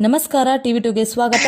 ನಮಸ್ಕಾರ ಟಿವಿ ಟುಗೆ ಸ್ವಾಗತ.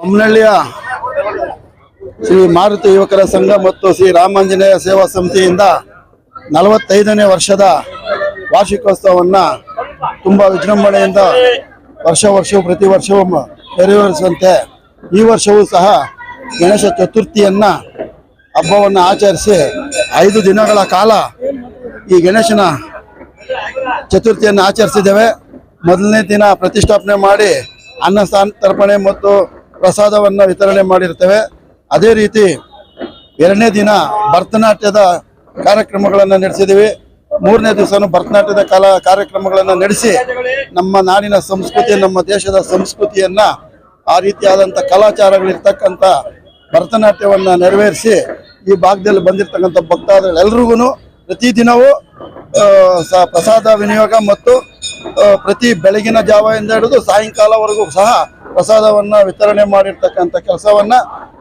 ಬೊಮ್ಮನಹಳ್ಳಿಯ ಶ್ರೀ ಮಾರುತಿ ಯುವಕರ ಸಂಘ ಮತ್ತು ಶ್ರೀ ರಾಮಾಂಜನೇಯ ಸೇವಾ ಸಮಿತಿಯಿಂದ ನಲವತ್ತೈದನೇ ವರ್ಷದ ವಾರ್ಷಿಕೋತ್ಸವವನ್ನು ತುಂಬ ವಿಜೃಂಭಣೆಯಿಂದ ವರ್ಷ ವರ್ಷವೂ ಪ್ರತಿ ವರ್ಷವೂ ನೆರವೇರಿಸುವಂತೆ ಈ ವರ್ಷವೂ ಸಹ ಗಣೇಶ ಚತುರ್ಥಿಯನ್ನು ಹಬ್ಬವನ್ನು ಆಚರಿಸಿ ಐದು ದಿನಗಳ ಕಾಲ ಈ ಗಣೇಶನ ಚತುರ್ಥಿಯನ್ನು ಆಚರಿಸಿದ್ದೇವೆ. ಮೊದಲನೇ ದಿನ ಪ್ರತಿಷ್ಠಾಪನೆ ಮಾಡಿ ತರ್ಪಣೆ ಮತ್ತು ಪ್ರಸಾದವನ್ನು ವಿತರಣೆ ಮಾಡಿರ್ತೇವೆ. ಅದೇ ರೀತಿ ಎರಡನೇ ದಿನ ಭರತನಾಟ್ಯದ ಕಾರ್ಯಕ್ರಮಗಳನ್ನು ನಡೆಸಿದ್ದೀವಿ. ಮೂರನೇ ದಿವಸನೂ ಭರತನಾಟ್ಯದ ಕಲಾ ಕಾರ್ಯಕ್ರಮಗಳನ್ನು ನಡೆಸಿ ನಮ್ಮ ನಾಡಿನ ಸಂಸ್ಕೃತಿ, ನಮ್ಮ ದೇಶದ ಸಂಸ್ಕೃತಿಯನ್ನು ಆ ರೀತಿಯಾದಂಥ ಕಲಾಚಾರಗಳಿರ್ತಕ್ಕಂಥ ಭರತನಾಟ್ಯವನ್ನು ನೆರವೇರಿಸಿ ಈ ಭಾಗದಲ್ಲಿ ಬಂದಿರತಕ್ಕಂಥ ಭಕ್ತಾದಿಗಳೆಲ್ರಿಗೂ ಪ್ರತಿದಿನವೂ ದಿನವೂ ಸ- ಪ್ರಸಾದ, ವಿನಿಯೋಗ ಮತ್ತು ಪ್ರತಿ ಬೆಳಗಿನ ಜಾವದಿಂದ ಹಿಡಿದು ಸಾಯಂಕಾಲವರೆಗೂ ಸಹ ಪ್ರಸಾದವನ್ನ ವಿತರಣೆ ಮಾಡಿರ್ತಕ್ಕಂಥ ಕೆಲಸವನ್ನು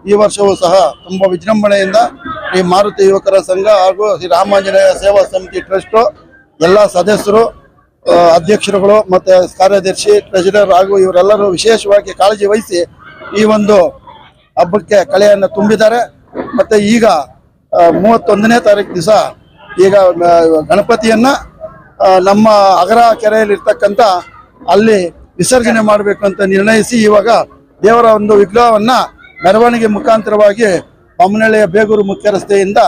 ಈ ವರ್ಷವೂ ಸಹ ತುಂಬ ವಿಜೃಂಭಣೆಯಿಂದ ಈ ಮಾರುತಿ ಯುವಕರ ಸಂಘ ಹಾಗೂ ಶ್ರೀ ರಾಮಾಂಜನೇಯ ಸೇವಾ ಸಮಿತಿ ಟ್ರಸ್ಟು ಎಲ್ಲ ಸದಸ್ಯರು ಅಧ್ಯಕ್ಷರುಗಳು ಮತ್ತು ಕಾರ್ಯದರ್ಶಿ ಟ್ರೆಜರರ್ ಹಾಗೂ ಇವರೆಲ್ಲರೂ ವಿಶೇಷವಾಗಿ ಕಾಳಜಿ ವಹಿಸಿ ಈ ಒಂದು ಹಬ್ಬಕ್ಕೆ ಕಳೆಯನ್ನು ತುಂಬಿದ್ದಾರೆ. ಮತ್ತು ಈಗ ಮೂವತ್ತೊಂದನೇ ತಾರೀಕು ದಿವಸ ಈಗ ಗಣಪತಿಯನ್ನ ನಮ್ಮ ಅಗರ ಕೆರೆಯಲ್ಲಿರ್ತಕ್ಕಂಥ ಅಲ್ಲಿ ವಿಸರ್ಜನೆ ಮಾಡಬೇಕು ಅಂತ ನಿರ್ಣಯಿಸಿ ಇವಾಗ ದೇವರ ಒಂದು ವಿಗ್ರಹವನ್ನ ಮೆರವಣಿಗೆ ಮುಖಾಂತರವಾಗಿ ಬೊಮ್ಮನಹಳ್ಳಿಯ ಬೇಗೂರು ಮುಖ್ಯ ರಸ್ತೆಯಿಂದ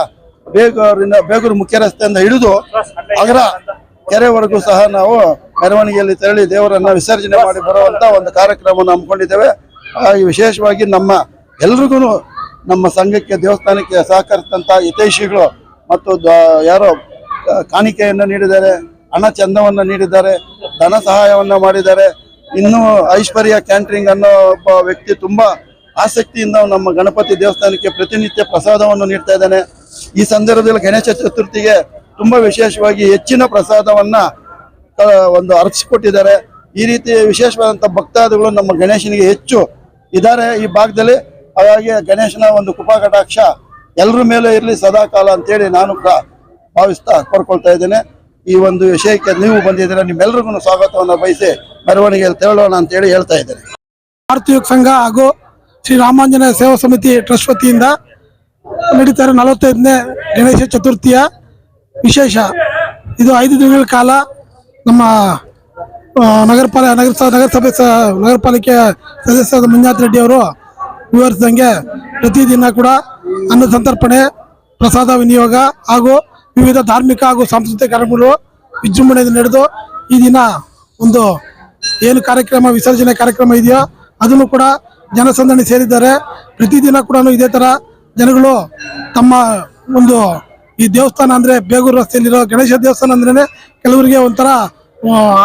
ಬೇಗೂರಿನ ಬೇಗೂರು ಮುಖ್ಯ ರಸ್ತೆಯಿಂದ ಹಿಡಿದು ಅಗರ ಕೆರೆವರೆಗೂ ಸಹ ನಾವು ಮೆರವಣಿಗೆಯಲ್ಲಿ ತೆರಳಿ ದೇವರನ್ನ ವಿಸರ್ಜನೆ ಮಾಡಿ ಬರುವಂತ ಒಂದು ಕಾರ್ಯಕ್ರಮವನ್ನು ಹಮ್ಮಿಕೊಂಡಿದ್ದೇವೆ. ಹಾಗೆ ವಿಶೇಷವಾಗಿ ನಮ್ಮ ಎಲ್ರಿಗೂ ನಮ್ಮ ಸಂಘಕ್ಕೆ, ದೇವಸ್ಥಾನಕ್ಕೆ ಸಹಕರಿಸಿದಂತ ಹಿತೈಷಿಗಳು ಮತ್ತು ಯಾರೋ ಕಾಣಿಕೆಯನ್ನು ನೀಡಿದ್ದಾರೆ, ಹಣ ಚಂದವನ್ನು ನೀಡಿದ್ದಾರೆ, ಧನ ಸಹಾಯವನ್ನು ಮಾಡಿದ್ದಾರೆ. ಇನ್ನು ಐಶ್ವರ್ಯ ಕ್ಯಾಂಟ್ರಿಂಗ್ ಅನ್ನೋ ಒಬ್ಬ ವ್ಯಕ್ತಿ ತುಂಬಾ ಆಸಕ್ತಿಯಿಂದ ನಮ್ಮ ಗಣಪತಿ ದೇವಸ್ಥಾನಕ್ಕೆ ಪ್ರತಿನಿತ್ಯ ಪ್ರಸಾದವನ್ನು ನೀಡ್ತಾ ಇದ್ದಾನೆ. ಈ ಸಂದರ್ಭದಲ್ಲಿ ಗಣೇಶ ಚತುರ್ಥಿಗೆ ತುಂಬಾ ವಿಶೇಷವಾಗಿ ಹೆಚ್ಚಿನ ಪ್ರಸಾದವನ್ನ ಒಂದು ಅರ್ಪಿಸಿಕೊಟ್ಟಿದ್ದಾರೆ. ಈ ರೀತಿ ವಿಶೇಷವಾದಂತಹ ಭಕ್ತಾದಿಗಳು ನಮ್ಮ ಗಣೇಶನಿಗೆ ಹೆಚ್ಚು ಇದ್ದಾರೆ ಈ ಭಾಗದಲ್ಲಿ. ಹಾಗಾಗಿ ಗಣೇಶನ ಒಂದು ಕೃಪಾ ಕಟಾಕ್ಷ ಎಲ್ಲರ ಮೇಲೆ ಇರಲಿ ಸದಾಕಾಲ ಅಂತೇಳಿ ನಾನು ಕೂಡ ಭಾವಿಸ್ತಾ ಕೋರ್ಕೊಳ್ತಾ ಇದ್ದೇನೆ. ಈ ಒಂದು ವಿಷಯಕ್ಕೆ ನೀವು ಬಂದಿದ್ದೀರಾ ನಿಮ್ಮೆಲ್ಲರಿಗೂ ಸ್ವಾಗತವನ್ನು ಬಯಸಿ ಮೆರವಣಿಗೆಯಲ್ಲಿ ತೆರಳೋಣ ಅಂತೇಳಿ ಹೇಳ್ತಾ ಇದ್ದೇನೆ. ಭಾರತೀಯ ಸಂಘ ಹಾಗೂ ಶ್ರೀ ರಾಮಾಂಜನ ಸೇವಾ ಸಮಿತಿ ಟ್ರಸ್ಟ್ ವತಿಯಿಂದ ನಡೀತಾ ಇರೋ ನಲವತ್ತೈದನೇ ಗಣೇಶ ಚತುರ್ಥಿಯ ವಿಶೇಷ. ಇದು ಐದು ದಿನಗಳ ಕಾಲ ನಮ್ಮ ನಗರಪಾಲ ನಗರ ಪಾಲ ನಗರ ನಗರಸಭೆ ನಗರ ಪಾಲಿಕೆ ಸದಸ್ಯರಾದ ಮಂಜುನಾಥ್ ರೆಡ್ಡಿ ಅವರು ವಿವರಿಸಿದಂಗೆ ಪ್ರತಿದಿನ ಕೂಡ ಅನ್ನ ಸಂತರ್ಪಣೆ, ಪ್ರಸಾದ, ವಿನಿಯೋಗ ಹಾಗೂ ವಿವಿಧ ಧಾರ್ಮಿಕ ಹಾಗೂ ಸಾಂಸ್ಕೃತಿಕ ಕಾರ್ಯಕ್ರಮಗಳು ವಿಜೃಂಭಣೆಯಿಂದ ನಡೆದು ಈ ದಿನ ಒಂದು ಏನು ಕಾರ್ಯಕ್ರಮ, ವಿಸರ್ಜನೆ ಕಾರ್ಯಕ್ರಮ ಇದೆಯೋ ಅದನ್ನು ಕೂಡ ಜನಸಂದಣಿ ಸೇರಿದ್ದಾರೆ. ಪ್ರತಿದಿನ ಕೂಡ ಇದೇ ತರ ಜನಗಳು ತಮ್ಮ ಒಂದು ಈ ದೇವಸ್ಥಾನ ಅಂದ್ರೆ ಬೇಗೂರು ರಸ್ತೆಯಲ್ಲಿರೋ ಗಣೇಶ ದೇವಸ್ಥಾನ ಅಂದ್ರೇ ಕೆಲವರಿಗೆ ಒಂಥರ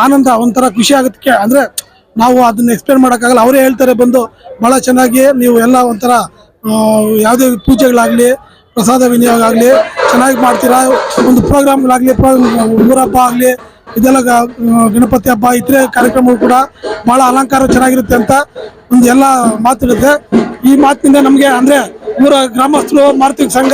ಆನಂದ, ಒಂಥರ ಖುಷಿ ಆಗುತ್ತೆ ಅಂದ್ರೆ ನಾವು ಅದನ್ನ ಎಕ್ಸ್ಪ್ಲೇನ್ ಮಾಡೋಕ್ಕಾಗಲ್ಲ. ಅವರೇ ಹೇಳ್ತಾರೆ ಬಂದು ಬಹಳ ಚೆನ್ನಾಗಿ ನೀವು ಎಲ್ಲ ಒಂಥರ ಯಾವುದೇ ಪೂಜೆಗಳಾಗ್ಲಿ ಪ್ರಸಾದ ವಿನಿಯೋಗ ಆಗಲಿ, ಚೆನ್ನಾಗಿ ಮಾಡ್ತೀರಾ? ಒಂದು ಪ್ರೋಗ್ರಾಮ್ಗಳಾಗಲಿ ಊರಬ್ಬ ಆಗಲಿ, ಇದೆಲ್ಲ ಗಣಪತಿ ಹಬ್ಬ ಇತರೆ ಕಾರ್ಯಕ್ರಮಗಳು ಕೂಡ ಬಹಳ ಅಲಂಕಾರ ಚೆನ್ನಾಗಿರುತ್ತೆ ಅಂತ ಒಂದು ಎಲ್ಲ ಮಾತಿರುತ್ತೆ. ಈ ಮಾತಿನಿಂದ ನಮಗೆ ಅಂದರೆ ಊರ ಗ್ರಾಮಸ್ಥರು ಮಾರುತಿ ಸಂಘ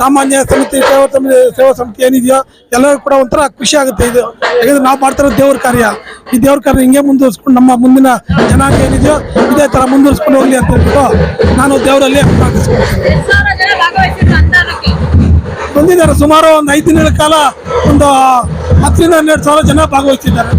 ಸಾಮಾನ್ಯ ಸಮಿತಿ, ಸೇವಾ ಸಮಿತಿ ಸೇವಾ ಸಮಿತಿ ಏನಿದೆಯೋ ಎಲ್ಲರೂ ಕೂಡ ಒಂಥರ ಖುಷಿ ಆಗುತ್ತೆ ಇದು. ಯಾಕಂದ್ರೆ ನಾವು ಮಾಡ್ತಾ ದೇವರ ದೇವ್ರ ಕಾರ್ಯ. ಈ ದೇವ್ರ ಕಾರ್ಯ ಹಿಂಗೆ ಮುಂದುವರಿಸ್ಕೊಂಡು ನಮ್ಮ ಮುಂದಿನ ಜನಾಂಗ ಏನಿದೆಯೋ ಇದೇ ಥರ ಮುಂದುವರಿಸ್ಕೊಂಡು ಹೋಗಲಿ ಅಂತ ಹೇಳ್ಬಿಟ್ಟು ನಾನು ದೇವರಲ್ಲಿ ಪ್ರಾರ್ಥಿಸ್ಕೊಳ್ತೀನಿ. ಬಂದಿದ್ದಾರೆ. ಸುಮಾರು ಒಂದು ಐದು ದಿನಗಳ ಕಾಲ ಒಂದು ಹತ್ತರಿಂದ ಹನ್ನೆರಡು ಸಾವಿರ ಜನ ಭಾಗವಹಿಸಿದ್ದಾರೆ.